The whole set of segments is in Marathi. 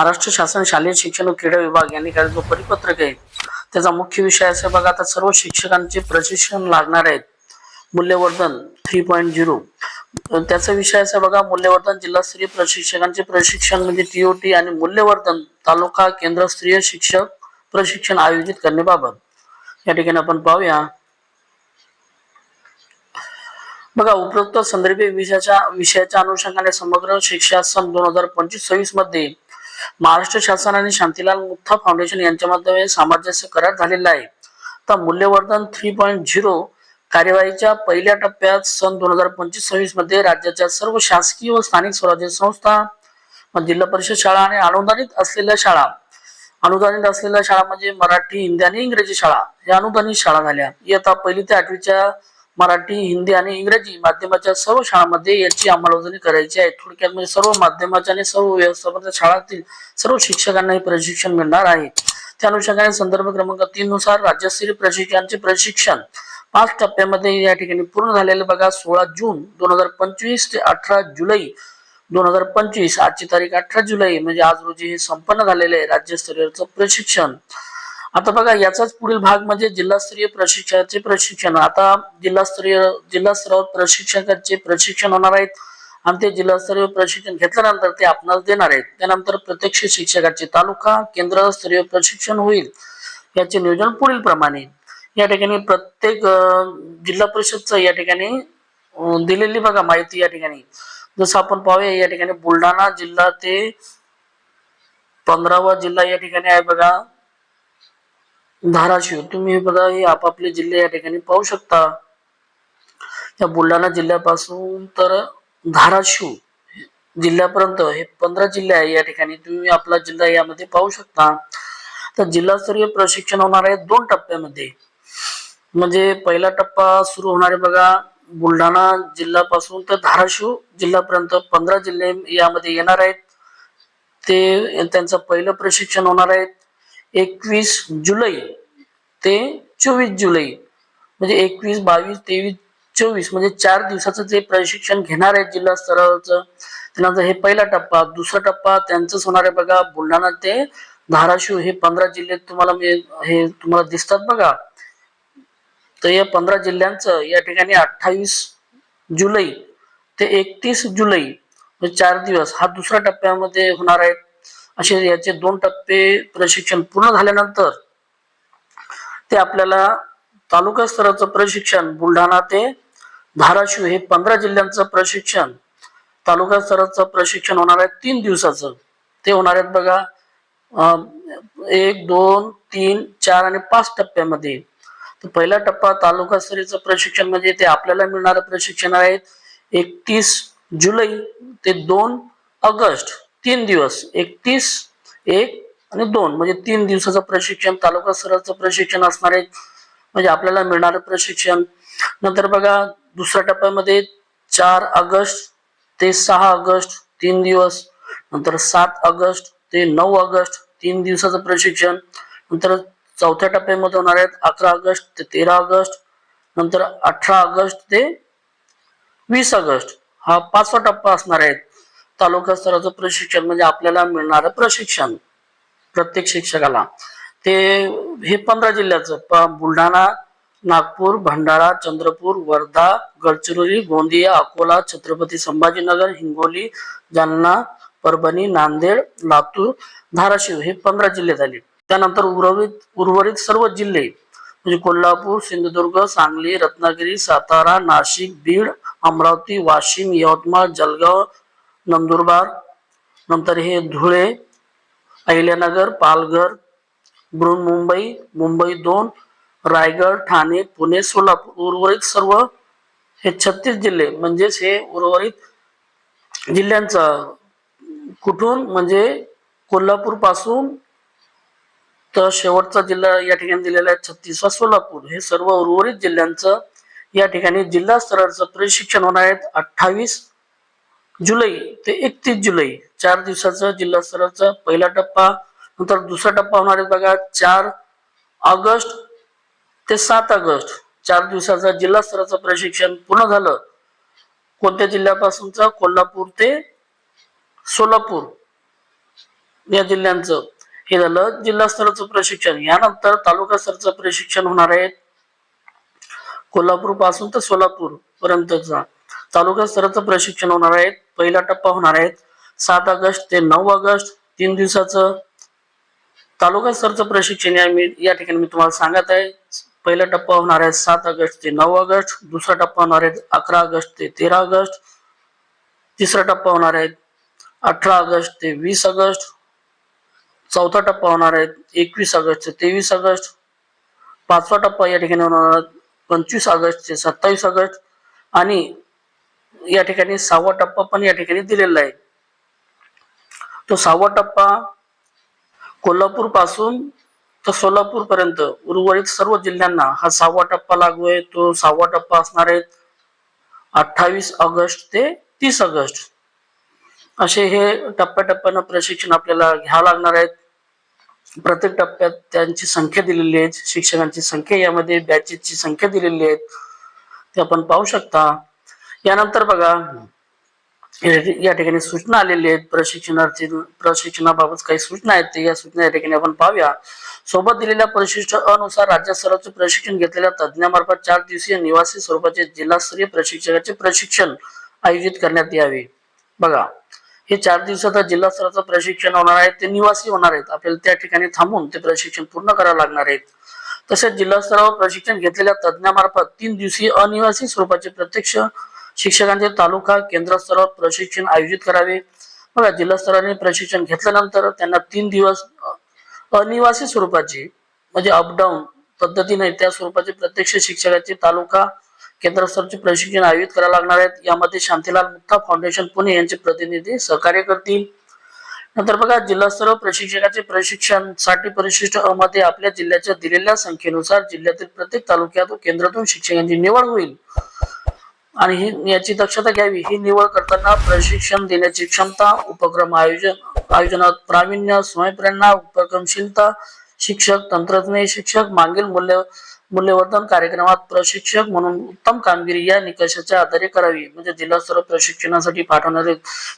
महाराष्ट्र शासन शालेय शिक्षण व क्रीडा विभाग यांनी काल जो परिपत्रक आहे त्याचा मुख्य विषय असा बघा आता सर्व शिक्षकांचे प्रशिक्षण लागणार आहेत. मूल्यवर्धन थ्री पॉईंट झिरो त्याचा विषय असा बघा मूल्यवर्धन जिल्हास्तरीय प्रशिक्षकांचे प्रशिक्षण म्हणजे टीओटी आणि मूल्यवर्धन तालुका केंद्रस्तरीय शिक्षक प्रशिक्षण आयोजित करण्याबाबत. या ठिकाणी आपण पाहूया. बघा उपरोक्त संदर्भी विषयाच्या विषयाच्या अनुषंगाने समग्र शिक्षा सन दोन हजार पंचवीस सव्वीसमध्ये महाराष्ट्र शासन आणि शांतीलाल मुथा फाउंडेशन यांच्या माध्यमे सामंजस्य करार झालेला आहे. तर मूल्यवर्धन थ्री पॉईंट झिरो कार्यवाहीच्या पहिल्या टप्प्यात सन दोन हजार पंचवीस सव्वीसमध्ये राज्याच्या सर्व शासकीय व स्थानिक स्वराज्य संस्था जिल्हा परिषद शाळा आणि अनुदानित असलेल्या शाळा. अनुदानित असलेल्या शाळा म्हणजे मराठी हिंदी आणि इंग्रजी शाळा. या अनुदानित शाळा झाल्या. इयत्ता पहिली ते आठवीच्या मराठी हिंदी आणि इंग्रजी माध्यमाच्या सर्व शाळांमध्ये याची अंमलबजावणी करायची आहे. थोडक्यात म्हणजे सर्व माध्यमाच्या आणि सर्व व्यवस्थापनाच्या शाळांतील सर्व शिक्षकांना हे प्रशिक्षण मिळणार आहे. त्या अनुषंगाने संदर्भ क्रमांक तीन नुसार राज्यस्तरीय प्रशिक्षकांचे प्रशिक्षण पाच टप्प्यामध्ये या ठिकाणी पूर्ण झालेले बघा. सोळा जून दोन हजार पंचवीस ते अठरा जुलै दोन हजार पंचवीस आजची तारीख अठरा जुलै म्हणजे आज रोजी हे संपन्न झालेले आहे राज्यस्तरीयचं प्रशिक्षण. आता बघा याचाच पुढील भाग म्हणजे जिल्हास्तरीय प्रशिक्षणाचे प्रशिक्षण. आता जिल्हास्तरीय जिल्हा स्तरावर प्रशिक्षकांचे प्रशिक्षण होणार आहेत आणि ते जिल्हास्तरीय प्रशिक्षण घेतल्यानंतर ते आपणास देणार आहेत. त्यानंतर प्रत्यक्ष शिक्षकाचे तालुका केंद्रस्तरीय प्रशिक्षण होईल. याचे नियोजन पुढील प्रमाणे. या ठिकाणी प्रत्येक जिल्हा परिषदचं या ठिकाणी दिलेली बघा माहिती या ठिकाणी. जसं आपण पाहूया या ठिकाणी बुलढाणा जिल्हा ते पंधरावा जिल्हा या ठिकाणी आहे बघा. धाराशिव. तुम्ही हे बघा हे आपापले जिल्हे या ठिकाणी पाहू शकता. या बुलढाणा जिल्ह्यापासून तर धाराशिव जिल्ह्यापर्यंत हे पंधरा जिल्हे आहे या ठिकाणी. तुम्ही आपला जिल्हा यामध्ये पाहू शकता. तर जिल्हास्तरीय प्रशिक्षण होणार आहे दोन टप्प्यामध्ये. म्हणजे पहिला टप्पा सुरू होणार आहे बघा बुलढाणा जिल्ह्यापासून तर धाराशिव जिल्ह्यापर्यंत पंधरा जिल्हे यामध्ये येणार आहेत. ते त्यांचं पहिलं प्रशिक्षण होणार आहे. एकवीस जुलै ते चोवीस जुलै. म्हणजे एकवीस बावीस तेवीस चोवीस म्हणजे चार दिवसाचं ते प्रशिक्षण घेणार आहेत जिल्हा स्तरावरचं त्यानंतर हे पहिला टप्पा. दुसरा टप्पा त्यांचंच होणार आहे बघा. बुलढाणा ते धाराशिव हे पंधरा जिल्हे तुम्हाला म्हणजे हे तुम्हाला दिसतात बघा. तर या पंधरा जिल्ह्यांचं या ठिकाणी अठ्ठावीस जुलै ते एकतीस जुलै म्हणजे चार दिवस. हा दुसऱ्या टप्प्यामध्ये होणार आहे. असे याचे दोन टप्पे प्रशिक्षण पूर्ण झाल्यानंतर ते आपल्याला तालुका स्तराचं प्रशिक्षण बुलढाणा ते धाराशिव हे पंधरा जिल्ह्यांचं प्रशिक्षण तालुका स्तराचं प्रशिक्षण होणार आहे तीन दिवसाचं. ते होणार आहेत बघा एक दोन तीन चार आणि पाच टप्प्यामध्ये. तर पहिला टप्पा तालुका स्तरीचं प्रशिक्षण म्हणजे ते आपल्याला मिळणारं प्रशिक्षण आहेत एकतीस जुलै ते दोन ऑगस्ट. तीन दिवस एकतीस एक आणि दोन. म्हणजे तीन दिवसाचं प्रशिक्षण तालुका स्तराचं प्रशिक्षण असणार आहे. म्हणजे आपल्याला मिळणारं प्रशिक्षण. नंतर बघा दुसऱ्या टप्प्यामध्ये चार ऑगस्ट ते सहा ऑगस्ट तीन दिवस. नंतर सात ऑगस्ट ते नऊ ऑगस्ट तीन दिवसाचं प्रशिक्षण. नंतर चौथ्या टप्प्यामध्ये होणार आहेत अकरा ऑगस्ट ते तेरा ऑगस्ट. नंतर अठरा ऑगस्ट ते वीस ऑगस्ट. हा पाचवा टप्पा असणार आहे. तालुका स्तराचं प्रशिक्षण म्हणजे आपल्याला मिळणारं प्रशिक्षण प्रत्येक शिक्षकाला. ते हे पंधरा जिल्ह्याचं. बुलढाणा नागपूर भंडारा चंद्रपूर वर्धा गडचिरोली गोंदिया अकोला छत्रपती संभाजीनगर हिंगोली जालना परभणी नांदेड लातूर धाराशिव हे पंधरा जिल्हे झाले त्यानंतर उर्वरित उर्वरित सर्व जिल्हे म्हणजे कोल्हापूर सिंधुदुर्ग सांगली रत्नागिरी सातारा नाशिक बीड अमरावती वाशिम यवतमाळ जळगाव नंदुरबार नंतर हे धुळे अहिल्यानगर पालघर बृहन्मुंबई मुंबई दोन रायगड ठाणे पुणे सोलापूर उर्वरित सर्व हे छत्तीस जिल्हे म्हणजेच हे उर्वरित जिल्ह्यांचा. कुठून? म्हणजे कोल्हापूरपासून तर शेवटचा जिल्हा या ठिकाणी दिलेला आहे छत्तीसवा सोलापूर. हे सर्व उर्वरित जिल्ह्यांचं या ठिकाणी जिल्हा स्तराचं प्रशिक्षण होणार आहेत अठ्ठावीस जुलै ते एकतीस जुलै चार दिवसाचं जिल्हा स्तराचा पहिला टप्पा नंतर दुसरा टप्पा होणार आहे बघा चार ऑगस्ट ते सात ऑगस्ट. चार दिवसाचं जिल्हा स्तराचं प्रशिक्षण पूर्ण झालं. कोणत्या जिल्ह्यापासूनचं? कोल्हापूर ते सोलापूर. या जिल्ह्यांचं. हे झालं जिल्हा स्तराचं प्रशिक्षण. यानंतर तालुका स्तराचं प्रशिक्षण होणार आहे कोल्हापूरपासून तर सोलापूर पर्यंतचा तालुका स्तराचं प्रशिक्षण होणार आहे. पहिला टप्पा होणार आहे. सात ऑगस्ट ते नऊ ऑगस्ट तीन दिवसाचं तालुका स्तरचं प्रशिक्षण या मी या ठिकाणी मी तुम्हाला सांगत आहे. पहिला टप्पा होणार आहे सात ऑगस्ट ते नऊ ऑगस्ट दुसरा टप्पा होणार आहे अकरा ऑगस्ट ते तेरा ऑगस्ट तिसरा टप्पा होणार आहे अठरा ऑगस्ट ते वीस ऑगस्ट चौथा टप्पा होणार आहे एकवीस ऑगस्ट ते तेवीस ऑगस्ट पाचवा टप्पा या ठिकाणी होणार आहे पंचवीस ऑगस्ट ते सत्तावीस ऑगस्ट आणि या ठिकाणी सहावा टप्पा पण या ठिकाणी दिलेला आहे. तो सहावा टप्पा कोल्हापूरपासून तर सोलापूर पर्यंत उर्वरित सर्व जिल्ह्यांना हा सहावा टप्पा लागू आहे. तो सहावा टप्पा असणार आहे अठ्ठावीस ऑगस्ट ते तीस ऑगस्ट. असे हे टप्प्याटप्प्यानं प्रशिक्षण आपल्याला घ्यावं लागणार आहेत. प्रत्येक टप्प्यात त्यांची संख्या दिलेली आहे. शिक्षकांची संख्या यामध्ये बॅचेसची संख्या दिलेली आहे ते आपण पाहू शकता. यानंतर बघा या- ठिकाणी सूचना आलेली आहेत. प्रशिक्षणार्थी प्रशिक्षणाबाबत काही सूचना आहेत. या सूचना या ठिकाणी आपण पाहूया. सोबत दिलेल्या प्रशिक्षणानुसार राज्य स्तराचे प्रशिक्षण घेतलेल्या तज्ज्ञामार्फत चार दिवसीय निवासी स्वरूपाचे जिल्हास्तरीय प्रशिक्षकाचे प्रशिक्षण आयोजित करण्यात यावे. बघा हे चार दिवसाचं जिल्हा स्तराचं प्रशिक्षण होणार आहे. ते निवासी होणार आहेत. आपल्याला त्या ठिकाणी थांबून ते प्रशिक्षण पूर्ण करावं लागणार आहेत. तसेच जिल्हा स्तरावर प्रशिक्षण घेतलेल्या तज्ज्ञामार्फत तीन दिवसीय अनिवासी स्वरूपाचे प्रत्यक्ष शिक्षकांचे तालुका केंद्रस्तरावर प्रशिक्षण आयोजित करावे. बघा जिल्हास्तराने प्रशिक्षण घेतल्यानंतर त्यांना तीन दिवस अनिवासी स्वरूपाची म्हणजे अपडाऊन पद्धतीने त्या स्वरूपाचे प्रत्यक्ष शिक्षकाचे तालुका केंद्रस्तरचे प्रशिक्षण आयोजित करायला लागणार आहेत. यामध्ये शांतीलाल मुक्ता फाउंडेशन पुणे यांचे प्रतिनिधी सहकार्य करतील. नंतर बघा जिल्हा प्रशिक्षकाचे प्रशिक्षणसाठी परिशिष्ट अ आपल्या जिल्ह्याच्या दिलेल्या संख्येनुसार जिल्ह्यातील प्रत्येक तालुक्यात केंद्रातून शिक्षकांची निवड होईल. आणि ही याची दक्षता घ्यावी ही निवड करताना प्रशिक्षण देण्याची क्षमता उपक्रम आयोजन आयोजनात प्रावीण्य स्वयंप्रेरणा उपक्रमशीलता शिक्षक तंत्रज्ञ शिक्षक मागील मूल्य मूल्यवर्धन कार्यक्रमात प्रशिक्षक म्हणून उत्तम कामगिरी या निकषाच्या आधारे करावी. म्हणजे जिल्हास्तरीय प्रशिक्षणासाठी पाठवणारे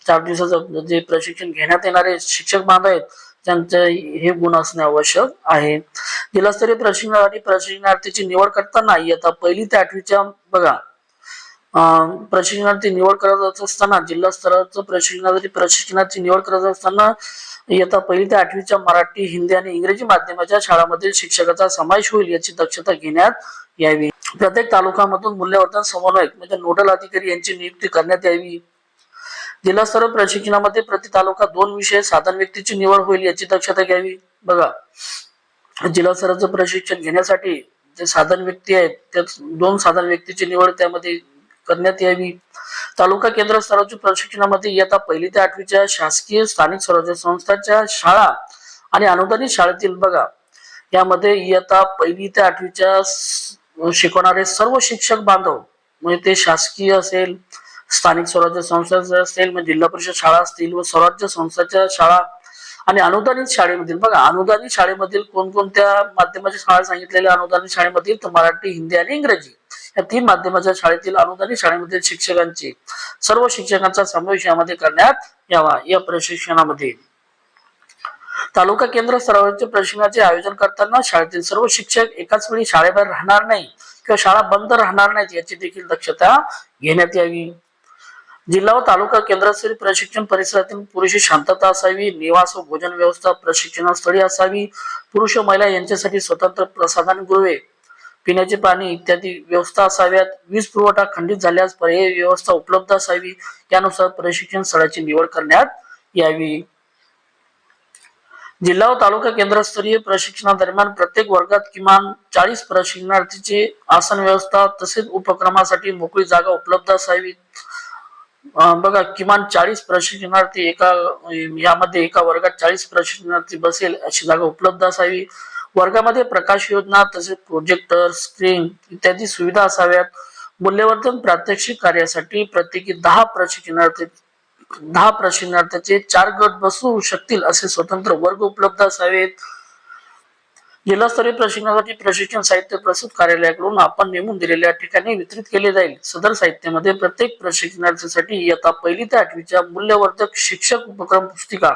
चार दिवसाचं जे प्रशिक्षण घेण्यात येणारे शिक्षक बांधव आहेत त्यांचे हे गुण असणे आवश्यक आहे. जिल्हास्तरीय प्रशिक्षणासाठी प्रशिक्षणार्थीची निवड करताना इयत्ता पहिली ते आठवीच्या बघा प्रशिक्षणाची प्रशिक्षणार्थी निवड करत असताना जिल्हा स्तराचं प्रशिक्षणासाठी प्रशिक्षणाची निवड करत असताना इयत्ता पहिली ते आठवीच्या मराठी हिंदी आणि इंग्रजी माध्यमाच्या शाळांमधील शिक्षकाचा समावेश होईल याची दक्षता घेण्यात यावी. प्रत्येक तालुक्यामधून मूल्यवर्धन समन्वयक म्हणजे नोडल अधिकारी यांची नियुक्ती करण्यात यावी. जिल्हास्तर प्रशिक्षणामध्ये प्रति तालुका दोन विषय साधन व्यक्तीची निवड होईल याची दक्षता घ्यावी. बघा जिल्हास्तराचं प्रशिक्षण घेण्यासाठी जे साधन व्यक्ती आहेत त्या दोन साधन व्यक्तीची निवड त्यामध्ये करण्यात यावी. तालुका केंद्र स्तराच्या प्रशिक्षणामध्ये इयत्ता पहिली ते आठवीच्या शासकीय स्थानिक स्वराज्य संस्थांच्या शाळा आणि अनुदानित शाळेतील बघा यामध्ये इयत्ता पहिली ते आठवीच्या शिकवणारे सर्व शिक्षक बांधव म्हणजे ते शासकीय असेल स्थानिक स्वराज्य संस्थांचे असेल म्हणजे जिल्हा परिषद शाळा असतील व स्वराज्य संस्थाच्या शाळा आणि अनुदानित शाळेमधील बघा अनुदानित शाळेमधील कोणकोणत्या माध्यमाच्या शाळा सांगितलेल्या अनुदानित शाळेमधील तर मराठी हिंदी आणि इंग्रजी. या तीन माध्यमाच्या शाळेतील अनुदानित शाळेमधील शिक्षकांची सर्व शिक्षकांचा समावेश यामध्ये करण्यात यावा या प्रशिक्षणामध्ये. तालुका केंद्र स्तरावरच्या प्रशिक्षणाचे आयोजन करताना शाळेतील सर्व शिक्षक एकाच वेळी शाळेबाहेर राहणार नाही किंवा शाळा बंद राहणार नाहीत याची देखील दक्षता घेण्यात यावी. जिल्हा व तालुका केंद्रस्तरीय प्रशिक्षण परिसरातील पुरेशी शांतता असावी निवास व भोजन व्यवस्था प्रशिक्षणास्थळी असावी. पुरुष व महिला यांच्यासाठी स्वतंत्र प्रसाधनगृहे पिण्याचे पाणी इत्यादी व्यवस्था असाव्यात. वीज पुरवठा खंडित झाल्यास पर्यायी व्यवस्था उपलब्ध असावी. यानुसार प्रशिक्षण स्थळाची निवड करण्यात यावी. जिल्हा व तालुका केंद्रस्तरीय प्रशिक्षणादरम्यान प्रत्येक वर्गात किमान चाळीस प्रशिक्षणार्थीची आसन व्यवस्था तसेच उपक्रमासाठी मोकळी जागा उपलब्ध असावी. बघा किमान चाळीस प्रशिक्षणार्थी एका यामध्ये एका वर्गात चाळीस प्रशिक्षणार्थी बसेल अशी जागा उपलब्ध असावी. वर्गामध्ये प्रकाश योजना तसेच प्रोजेक्टर स्क्रीन इत्यादी सुविधा असाव्यात. मूल्यवर्धन प्रात्यक्षिक कार्यासाठी प्रत्येकी दहा प्रशिक्षणार्थी दहा प्रशिक्षणार्थीचे चार गट बसू शकतील असे स्वतंत्र वर्ग उपलब्ध असावेत. जिल्हास्तरीय प्रशिक्षणासाठी प्रशिक्षण साहित्य प्रस्तुत कार्यालयाकडून आपण नेमून दिलेल्या ठिकाणी वितरित केले जाईल. सदर साहित्यामध्ये प्रत्येक प्रशिक्षणार्थीसाठी इयत्ता पहिली ते आठवीच्या मूल्यवर्धक शिक्षक उपक्रम पुस्तिका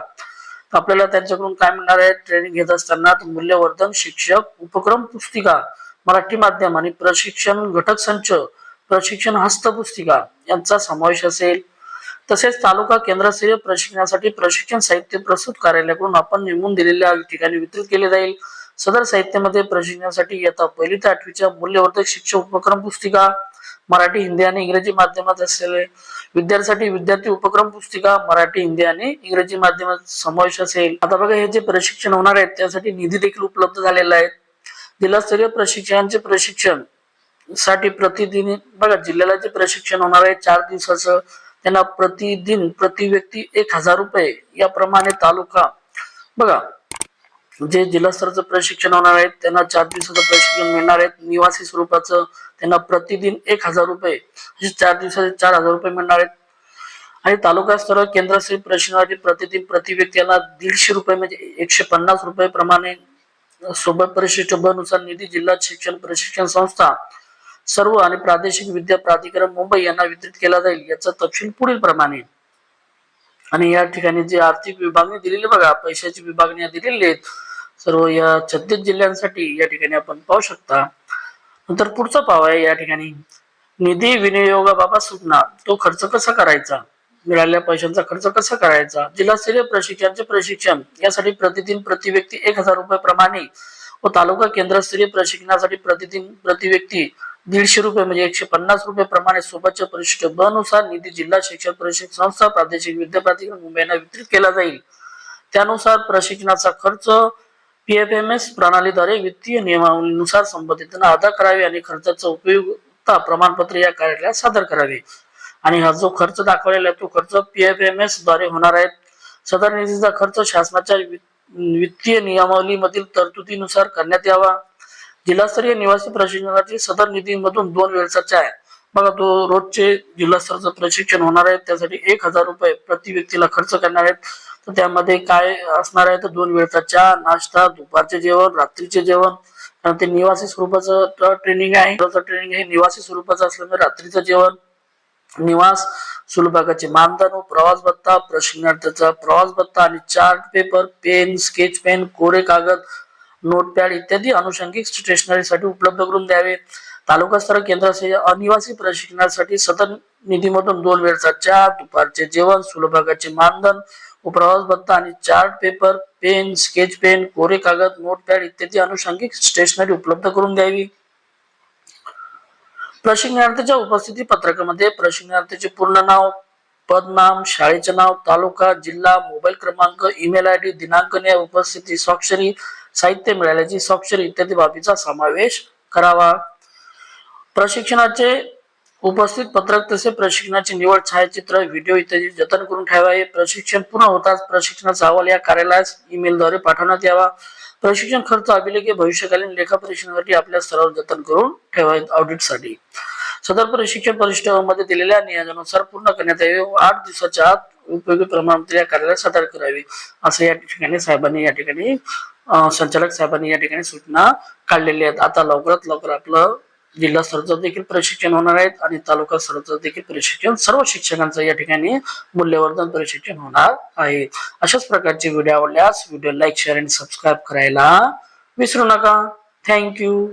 तर आपल्याला त्यांच्याकडून काय मिळणार आहे? ट्रेनिंग घेत असताना मूल्यवर्धन शिक्षक उपक्रम पुस्तिका मराठी माध्यम आणि प्रशिक्षण घटक संच प्रशिक्षण हस्तपुस्तिका यांचा समावेश असेल. तसेच तालुका केंद्रस्तरीय प्रशिक्षणासाठी प्रशिक्षण साहित्य प्रस्तुत कार्यालयाकडून आपण नेमून दिलेल्या ठिकाणी वितरित केले जाईल. सदर साहित्यामध्ये प्रशिक्षणासाठी येता पहिली ते आठवीच्या मूल्यवर्धक शिक्षक उपक्रम पुस्तिका मराठी हिंदी आणि इंग्रजी माध्यमात असलेले विद्यार्थ्यांसाठी विद्यार्थी उपक्रम पुस्तिका मराठी हिंदी आणि इंग्रजी माध्यमात समावेश असेल. आता बघा हे जे प्रशिक्षण होणार आहेत त्यासाठी निधी देखील उपलब्ध झालेला आहे. जिल्हास्तरीय प्रशिक्षकांचे प्रशिक्षणसाठी प्रतिदिन बघा जिल्ह्याला जे प्रशिक्षण होणार आहे चार दिवसाचं त्यांना प्रतिदिन प्रति व्यक्ती एक हजार रुपये याप्रमाणे तालुका. बघा जे जिल्हास्तराचं प्रशिक्षण होणार आहे त्यांना चार दिवसाचं प्रशिक्षण मिळणार आहे. निवासी स्वरूपाचं त्यांना प्रतिदिन एक हजार रुपये चार दिवसाचे चार हजार रुपये मिळणार आहेत. आणि तालुका स्तरावर केंद्रस्तरीय प्रशिक्षणासाठी प्रतिदिन प्रति व्यक्ती यांना दीडशे रुपये म्हणजे एकशे पन्नास रुपये प्रमाणे सोबत परिशिष्ट निधी जिल्हा शिक्षण प्रशिक्षण संस्था सर्व आणि प्रादेशिक विद्या प्राधिकरण मुंबई यांना वितरित केला जाईल याचा तपशील पुढील प्रमाणे. आणि या ठिकाणी जी आर्थिक विभागणी दिलेली बघा पैशाची विभागणी दिलेली आहेत सर्व या छत्तीस जिल्ह्यांसाठी या ठिकाणी आपण पाहू शकता. नंतर पुढचा पाव आहे या ठिकाणी. निधी विनियोगाबाबत सूचना. तो खर्च कसा करायचा? मिळालेल्या पैशांचा खर्च कसा करायचा? जिल्हास्तरीय प्रशिक्षणाचे प्रशिक्षण. यासाठी प्रतिदिन प्रति व्यक्ती एक हजार रुपये प्रमाणे व तालुका केंद्रस्तरीय प्रशिक्षणासाठी प्रतिदिन प्रति व्यक्ती दीडशे रुपये म्हणजे एकशे पन्नास रुपये प्रमाणे सोबतच्या परिशिष्ट ब नुसार निधी जिल्हा शिक्षण प्रशिक्षण संस्था प्रादेशिक विद्या मुंबईला वितरित केला जाईल. त्यानुसार प्रशिक्षणाचा खर्च पीएफएमएस प्रणालीद्वारे वित्तीय नियमावलीनुसार संबंधितांना अदा करावे आणि खर्चाचा उपयोगता प्रमाणपत्र या कार्यालयात सादर करावे. आणि हा जो खर्च दाखवलेला आहे तो खर्च पीएफएमएसद्वारे होणार आहे. सदर निधीचा खर्च शासनाच्या वित्तीय नियमावलीमधील तरतुदीनुसार करण्यात यावा. जिल्हास्तरीय निवासी प्रशिक्षणासाठी सदर निधीमधून दोन वेळचा आहे. बघा तो रोजचे जिल्हास्तरचं प्रशिक्षण होणार आहे. त्यासाठी एक हजार रुपये प्रति व्यक्तीला खर्च करणार आहेत. तर त्यामध्ये काय असणार आहे? तर दोन वेळचा चहा नाश्ता दुपारचे जेवण रात्रीचे जेवण. कारण ते निवासी स्वरूपाचं ट्रेनिंग आहे. ट्रेनिंग हे निवासी स्वरूपाचं असल्यामुळे रात्रीचं जेवण निवास सुलभागाचे मानधन प्रवास भत्ता प्रशिक्षणार्थीचा प्रवास भत्ता आणि chart paper pen sketch pen कोरे कागद नोटपॅड इत्यादी अनुषंगिक स्टेशनरीसाठी उपलब्ध करून द्यावे. तालुका स्तर केंद्राचे अनिवासी प्रशिक्षणासाठी सतत निधीमधून दोन वेळचा चहा दुपारचे जेवण सुलभागाचे मानधन व प्रवास भत्ता आणि chart paper pen sketch pen कोरे कागद नोटपॅड इत्यादी अनुषंगिक स्टेशनरी उपलब्ध करून द्यावी. प्रशिक्षणार्थीच्या उपस्थिती पत्रकामध्ये प्रशिक्षणार्थीचे पूर्ण नाव पदनाम शाळेचे नाव तालुका जिल्हा मोबाईल क्रमांक ईमेल आय डी दिनांक या उपस्थिती स्वाक्षरी साहित्य मिळाल्याची स्वाक्षरी इत्यादी बाबीचा समावेश करावा. प्रशिक्षणाचे उपस्थित पत्रक तसे प्रशिक्षणाची निवड छायाचित्र व्हिडिओ इत्यादी जतन करून ठेवावे प्रशिक्षण पूर्ण होताच प्रशिक्षणाचा अहवाल या कार्यालयास ईमेलद्वारे पाठवण्यात यावा. प्रशिक्षण खर्च अभिलेखे भविष्यकालीन लेखा परीक्षणासाठी आपल्या स्तरावर जतन करून ठेवावेत ऑडिटसाठी सदर प्रशिक्षण परिषदेमध्ये दिलेल्या नियोजनानुसार पूर्ण करण्यात यावे. व आठ दिवसाच्या आत उपयोगी प्रमाणपत्र या कार्यालयात सादर करावे. असं या ठिकाणी साहेबांनी या ठिकाणी संचालक साहेबांनी या ठिकाणी सूचना काढलेल्या आहेत. आता लवकरात लवकर आपलं जिल्हा स्तराचं देखील प्रशिक्षण होणार आहेत आणि तालुका स्तराचं देखील प्रशिक्षण सर्व शिक्षकांचं या ठिकाणी मूल्यवर्धन प्रशिक्षण होणार आहे. अशाच प्रकारचे व्हिडिओ आवडल्यास व्हिडिओ लाईक शेअर आणि सबस्क्राईब करायला विसरू नका. थँक्यू